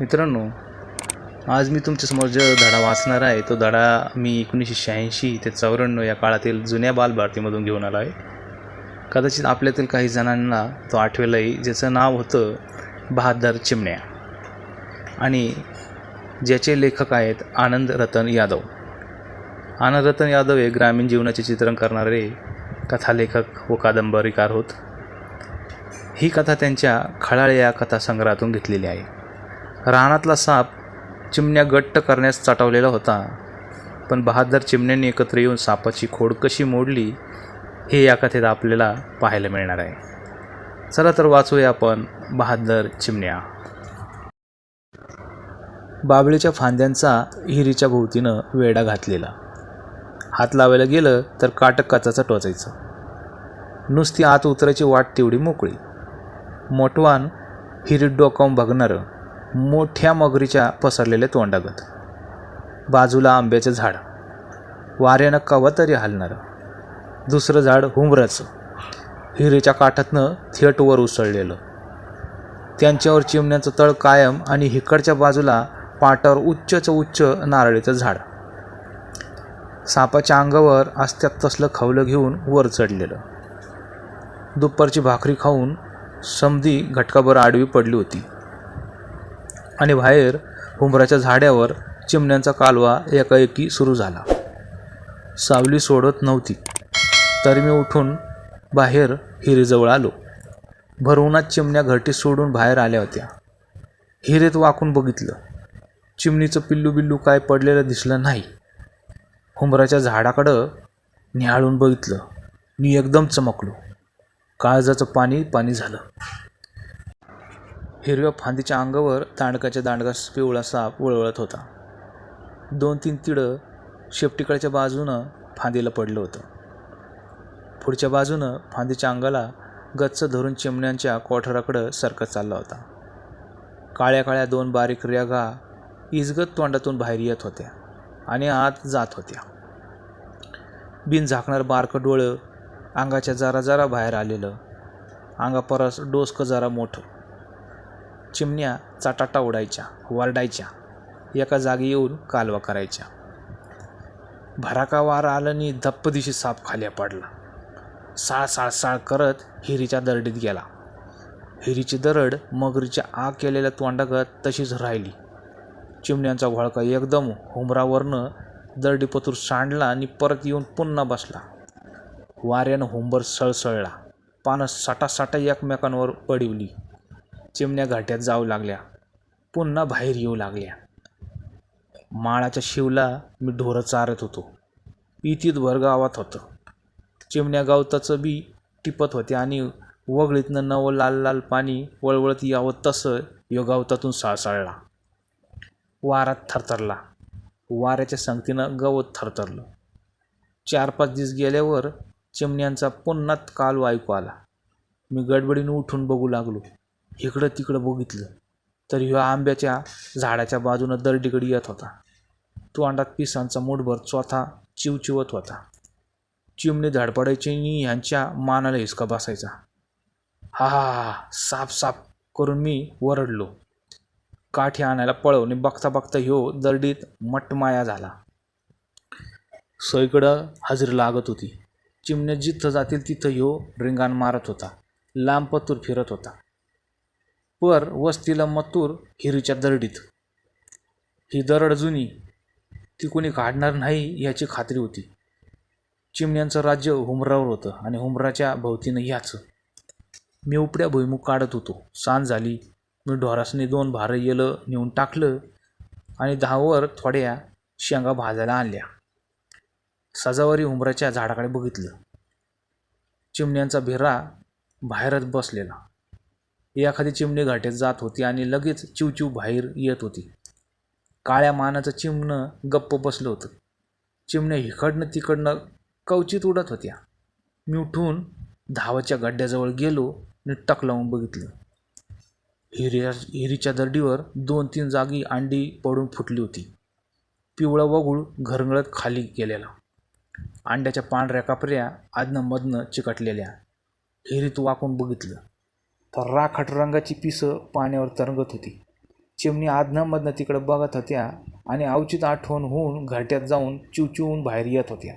मित्रांनो आज मी तुमच्यासमोर जो धडा वाचणार आहे तो धडा मी एकोणीसशे शहाऐंशी ते चौऱ्याण्णव या काळातील जुन्या बालभारतीमधून घेऊन आलो आहे. कदाचित आपल्यातील काही जणांना तो आठवेलाही ज्याचं नाव होतं बहादर चिमण्या आणि ज्याचे लेखक आहेत आनंद रतन यादव. आनंद रतन यादव हे ग्रामीण जीवनाचे चित्रण करणारे कथालेखक व कादंबरीकार होत. ही कथा त्यांच्या खळाळे या कथासंग्रहातून घेतलेली आहे. रानातला साप चिमण्या गट्ट करण्यास चटवलेला होता. पण बहादर चिमण्यांनी एकत्र येऊन सापाची खोड कशी मोडली हे या कथेत आपल्याला पाहायला मिळणार आहे. चला तर वाचूया आपण बहादर चिमण्या. बाबळीच्या फांद्यांचा हिरीच्या भोवतीनं वेडा घातलेला. हात लावायला गेलं तर काटक काचाचा टोचायचं. नुसती आत उतरायची वाट तेवढी मोकळी. मोटवान हिरीत डोकावून बघणारं मोठ्या मगरीच्या पसरलेल्या तोंडागत. बाजूला आंब्याचं झाड. वाऱ्यानं कवा तरी हलणारं. दुसरं झाड हुंबराचं हिरेच्या काठातनं थेट वर उसळलेलं. त्यांच्यावर चिमण्याचं तळ कायम आणि हिकडच्या बाजूला पाटावर उच्चचं उच्च नारळीचं झाड. सापाच्या अंगावर अस्त्यात तसलं खवलं घेऊन वर चढलेलं. दुपारची भाकरी खाऊन समधी घटकाभर आडवी पडली होती. आणि बाहेर हुंबराच्या झाड्यावर चिमण्यांचा कालवा एकाएकी सुरू झाला. सावली सोडत नव्हती. तरी मी उठून बाहेर हिरेजवळ आलो. भरवणात चिमण्या घरटी सोडून बाहेर आल्या होत्या. हिरेत वाकून बघितलं. चिमणीचं पिल्लू बिल्लू काय पडलेलं दिसलं नाही. हुंबराच्या झाडाकडं निहाळून बघितलं. मी एकदम चमकलो. काळजाचं पाणी पाणी झालं. हिरव्या फांदीच्या अंगावर दांडकाच्या दांडका पिवळा साप वळवळत होता. दोन तीन तिडं शेपटीकडच्या बाजूनं फांदीला पडलं होतं. पुढच्या बाजूनं फांदीच्या अंगाला गच्च धरून चिमण्यांच्या कोठराकडं सरकत चालला होता. काळ्या काळ्या दोन बारीक रेगा इजगत तोंडातून बाहेर येत होत्या आणि आत जात होत्या. बिन झाकणार बारकं डोळं अंगाच्या जरा जरा बाहेर आलेलं. अंगापरस डोसकं जरा मोठं. चिमण्या चाटाटा उडायच्या वरडायच्या एका जागी येऊन कालवा करायच्या. भराका वारा आलं आणि धप्प दिशी साप खाली पडला. साळ साळ साळ करत हिरीच्या दरडीत गेला. हिरीची दरड मगरीच्या आग केलेल्या तोंडागत तशीच राहिली. चिमण्यांचा घोळका एकदम हुंबरावरनं दरडीपतूर सांडला आणि परत येऊन पुन्हा बसला. वाऱ्यानं हुंबर सळसळला. पानं साटासाटा एकमेकांवर पडिवली. चिमण्या घाट्यात जाऊ लागल्या. पुन्हा बाहेर येऊ लागल्या. माळाच्या शिवला मी ढोरं चारत होतो. इतीत भर गावात होतं. चिमण्या गावताचं बी टिपत होते आणि वगळीतनं नवं लाल लाल पाणी वळवळत यावं तसं यो गावतातून साळसाळला. वारात थरथरला. वाऱ्याच्या संगतीनं गवत थरथरलं. चार पाच दिवस गेल्यावर चिमण्यांचा पुन्हा काल ऐकू आला. मी गडबडीनं उठून बघू लागलो. इकडं तिकडं बघितलं तर ह्यो आंब्याच्या झाडाच्या बाजूनं दरडीकडे येत होता. तोंडात पिसांचा मूठभर चौथा चिवचिवत होता. चिमणी धडपडायची आणि ह्यांच्या मानाला हिसका बसायचा. हा हा हा साफ साप करून मी वरडलो. काठी आणायला पळवणे बघता बघता ह्यो दरडीत मटमाया झाला. सईकडं हजेरी लागत होती. चिमण्या जिथं जातील तिथं ह्यो रिंगाण मारत होता. लांब पतूर फिरत होता. पर वस्तीला मतूर हिरीच्या दरडीत. ही दरड जुनी ती कोणी काढणार नाही याची खात्री होती. चिमण्यांचं राज्य हुमरावर होतं आणि हुमराच्या भोवतीनं याचं मी उपड्या भुईमुख काढत होतो. सांज झाली. मी ढोरासने दोन भारं येलं नेऊन टाकलं आणि दहावर थोड्या शेंगा भाजायला आणल्या. सजावारी हुमराच्या झाडाकडे बघितलं. चिमण्यांचा भिरा बाहेरच बसलेला. एखादी चिमणी घाटेत जात होती आणि लगेच चिवचिव बाहेर येत होती. काळ्या मानाचं चिमणं गप्प बसलं होतं. चिमण्या इकडनं तिकडनं कवचित उडत होत्या. मी उठून धावाच्या गड्ड्याजवळ गेलो आणि टक लावून बघितलं. हिऱ्या हिरीच्या दरडीवर दोन तीन जागी अंडी पडून फुटली होती. पिवळा वगुळ घरंगळत खाली गेलेला. अंड्याच्या पांढऱ्या कापऱ्या आदनं मधनं चिकटलेल्या. हिरीत वाकून बघितलं. तर राखाट रंगाची पिसं पाण्यावर तरंगत होती. चिमणी आधनामधनं तिकडं बघत होत्या आणि अवचित आठवण होऊन घरट्यात जाऊन चिवचिवून बाहेर येत होत्या.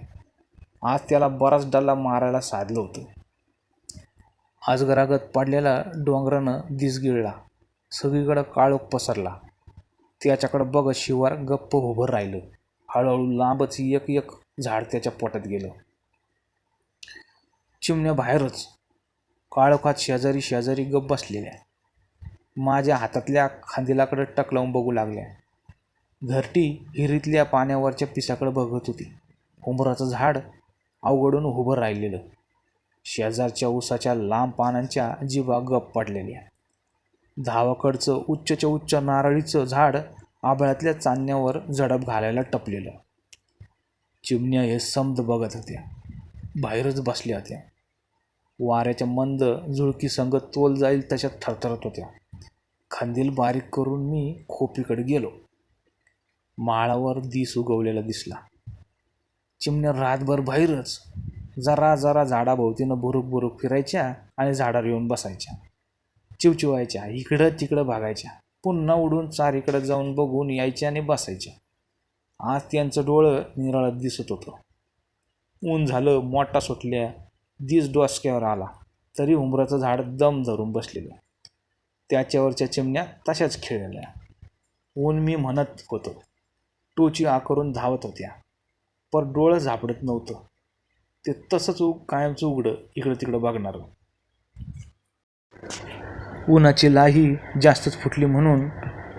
आज त्याला बराच डल्ला मारायला साधलं होतं. आजगरागत पडलेला डोंगरानं दिसगिळला. सगळीकडं काळोख पसरला. त्याच्याकडं बघत शिवार गप्प उभं राहिलं. हळूहळू लांबच एक एक झाड त्याच्या पोटात गेलं. चिमण्या बाहेरच काळोखात शेजारी शेजारी गप्प बसलेल्या. माझ्या हातातल्या खांदिलाकडं टक लावून बघू लागल्या. घरटी हिरीतल्या पाण्यावरच्या पिसाकडं बघत होती. उंबराचं झाड अवघडून उभं राहिलेलं. शेजारच्या उसाच्या लांब पानांच्या जिभा गप पडलेल्या. धावाकडचं उच्चच्या उच्च नारळीचं झाड आबळातल्या चांदण्यावर झडप घालायला टपलेलं. चिमण्या हे समद बघत होत्या. बाहेरच बसल्या होत्या. वाऱ्याच्या मंद झुळकी संगत तोल जाईल तशात थरथरत होत्या. खांदील बारीक करून मी खोपीकडे गेलो. माळावर दिस उगवलेला दिसला. चिमण्या रातभर बाहेरच. जरा जरा झाडाभोवतीनं बुरुक बुरुक फिरायच्या आणि झाडावर येऊन बसायच्या. चिवचिवायच्या इकडं तिकडं भागायच्या. पुन्हा उडून चारीकडं जाऊन बघून यायच्या आणि बसायच्या. आज त्यांचं डोळं निराळत दिसत होतं. ऊन झालं मोठा सुटल्या. दिस डोसक्यावर आला. तरी उंबराचं झाड दम धरून बसलेलं. त्याच्यावरच्या चिमण्या तशाच खेळलेल्या. ऊन मी म्हणत होतो. टोची आकारून धावत होत्या. पर डोळं झापडत नव्हतं. ते तसंच उग कायमचं उघडं इकडं तिकडं बघणार. उन्हाची लाही जास्तच फुटली म्हणून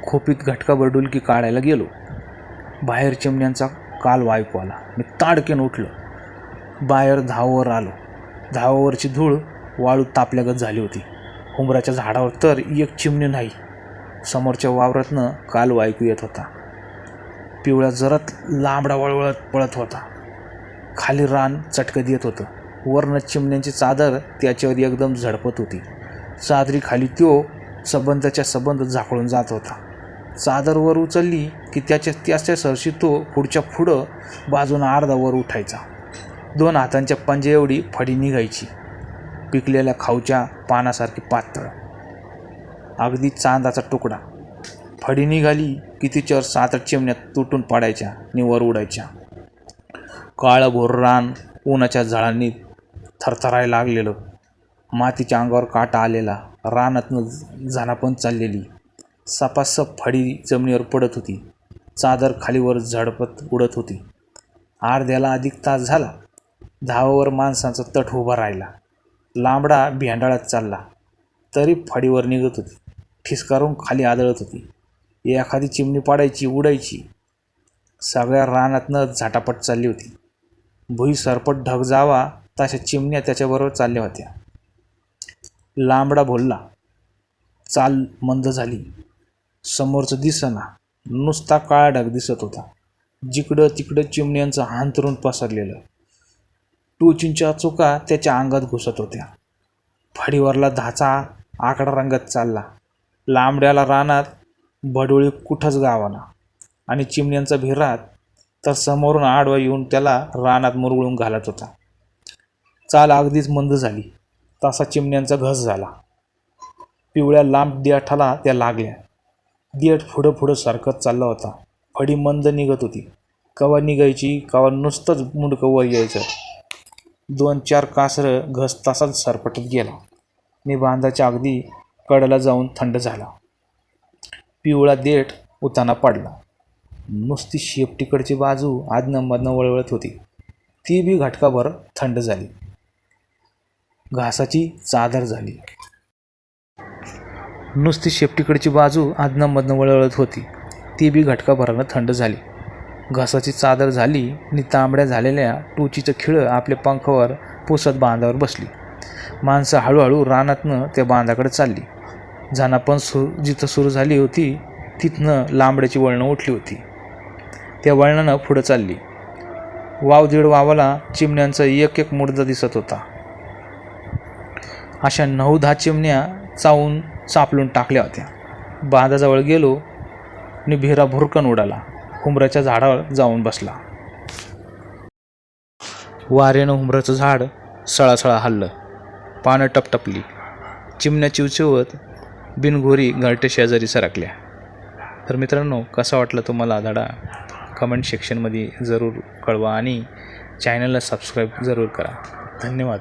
खोपीत घटका बरडुलकी काढायला गेलो. बाहेर चिमण्यांचा काल वायकू आला. मी ताडकेन उठलो. बाहेर धावर आलो. धावावरची धूळ वाळू तापल्यागत झाली होती. उंबराच्या झाडावर तर एक चिमणी नाही समोरच्या वावरातनं काल वायकू येत होता. पिवळ्या जरत लांबडा वळवळत पळत होता. खाली रान चटकत येत होतं. वरनं चिमण्यांची चादर त्याच्यावर एकदम झडपत होती. चादरी खाली त्यो सबंधाच्या सबंध झाकळून जात होता. चादर वर उचलली की त्याच्या त्याच्या सरशी तो पुढच्या पुढं बाजूनं अर्धा वर उठायचा. दोन हातांच्या पंजे एवढी फडी निघायची. पिकलेल्या खाऊच्या पानासारखी पातळ. अगदी चांदाचा तुकडा. फडी निघाली की तिच्यावर सात आठ चिमण्यात तुटून पडायच्या आणि वर उडायच्या. काळभोर रान उन्हाच्या झळांनी थरथरायला लागलेलं. मातीच्या अंगावर काटा आलेला. रानातनं झाडापण चाललेली. सपासप फडी जमिनीवर पडत होती. चादर खालीवर झडपत उडत होती. अर्ध्याला अधिक तास झाला. धावावर माणसांचा तट उभा राहिला. लांबडा भेंडाळत चालला. तरी फडीवर निघत होती. ठिसकारून खाली आदळत होती. एखादी चिमणी पाडायची उडायची. सगळ्या रानातनं झाटापट चालली होती. भुई सरपट ढग जावा तशा चिमण्या त्याच्याबरोबर चालल्या होत्या. लांबडा बोलला चाल मंद झाली. समोरचं दिसना. नुसता काळा ढग दिसत होता. जिकडं तिकडं चिमण्यांचं हांतरून पसरलेलं. टोचींच्या चुका त्याच्या अंगात घुसत होत्या. फडीवरला धाचा आकडा रंगात चालला. लांबड्याला रानात बडोळी कुठंच गावाना. आणि चिमण्यांचा भिरात तर समोरून आडवा येऊन त्याला रानात मुरगळून घालत होता. चाल अगदीच मंद झाली. तसा चिमण्यांचा घस झाला. पिवळ्या लांब देठाला त्या लागल्या. देठ पुढं पुढं सरकत चालला होता. फडी मंद निघत होती. कवा निघायची कवा नुसतंच मुंडकं वर यायचं. दोन चार कासरं घस तसाच सरपटत गेला. मी बांधाच्या अगदी कडेला जाऊन थंड झाला. पिवळा देठ उताना पडला. नुसती शेपटीकडची बाजू आदनमधनं वळवळत होती. ती बी घटकाभर थंड झाली. घासाची चादर झाली. नुसती शेपटीकडची बाजू आदनमधनं वळवळत होती. ती बी घटकाभरानं थंड झाली. घसाची चादर झाली आणि तांबड्या झालेल्या टोचीचं खिळं आपल्या पंखावर पुसत बांधावर बसली. माणसं हळूहळू रानातनं त्या बांधाकडे चालली. झानापण सु जिथं सुरू झाली होती तिथनं लांबड्याची वळणं उठली होती. त्या वळणानं पुढं चालली. वाव दीड वावाला चिमण्यांचा एक एक मुर्दा दिसत होता. अशा नऊ दहा चिमण्या चावून चापलून टाकल्या होत्या. बांधाजवळ गेलो आणि भिरा भुरकन उडाला. हुंबराच्या झाडावर जाऊन बसला. वाऱ्यानं हुंबराचं झाड सळासळा हल्लं. पानं टपटपली. चिमण्या चिवचिवत बिनघोरी घरटे शेजारी सरकल्या. तर मित्रांनो कसा वाटला तुम्हाला धडा? कमेंट सेक्शनमध्ये जरूर कळवा आणि चॅनलला सबस्क्राईब जरूर करा. धन्यवाद.